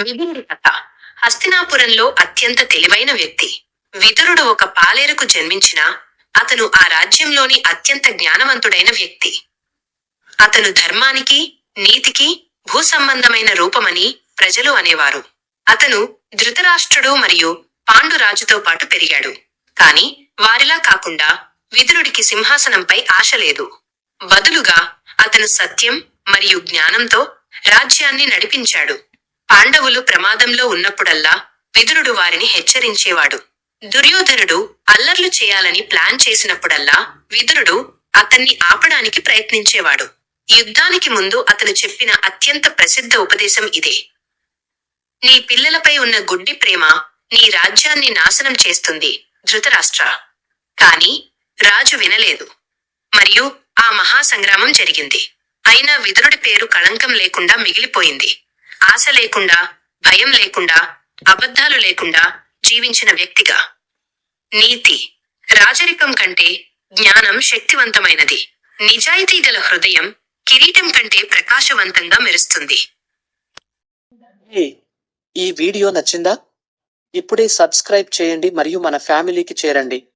విదురుడి కథ హస్తినాపురంలో అత్యంత తెలివైన వ్యక్తి. విదురుడు ఒక పాలేరుకు జన్మించిన అతను ఆ రాజ్యంలోని అత్యంత జ్ఞానవంతుడైన వ్యక్తి. అతను ధర్మానికి నీతికి భూసంబంధమైన రూపమని ప్రజలు అనేవారు. అతను ధృతరాష్ట్రుడు మరియు పాండురాజుతో పాటు పెరిగాడు. కాని వారిలా కాకుండా విదురుడికి సింహాసనంపై ఆశ లేదు. బదులుగా అతను సత్యం మరియు జ్ఞానంతో రాజ్యాన్ని నడిపించాడు. పాండవులు ప్రమాదంలో ఉన్నప్పుడల్లా విదురుడు వారిని హెచ్చరించేవాడు. దుర్యోధనుడు అల్లర్లు చేయాలని ప్లాన్ చేసినప్పుడల్లా విదురుడు అతన్ని ఆపడానికి ప్రయత్నించేవాడు. యుద్ధానికి ముందు అతను చెప్పిన అత్యంత ప్రసిద్ధ ఉపదేశం ఇదే. నీ పిల్లలపై ఉన్న గుడ్డి ప్రేమ నీ రాజ్యాన్ని నాశనం చేస్తుంది ధృతరాష్ట్ర. కాని రాజు వినలేదు. మరియు ఆ మహాసంగ్రామం జరిగింది. అయినా విదురుడి పేరు కళంకం లేకుండా మిగిలిపోయింది. ఆశ లేకుండా భయం లేకుండా అబద్ధాలు లేకుండా జీవించిన వ్యక్తిగా. నీతి రాజరికం కంటే జ్ఞానం శక్తివంతమైనది. నిజాయితీ గల హృదయం కిరీటం కంటే ప్రకాశవంతంగా మెరుస్తుంది. ఈ వీడియో నచ్చిందా? ఇప్పుడే సబ్స్క్రైబ్ చేయండి మరియు మన ఫ్యామిలీకి చేరండి.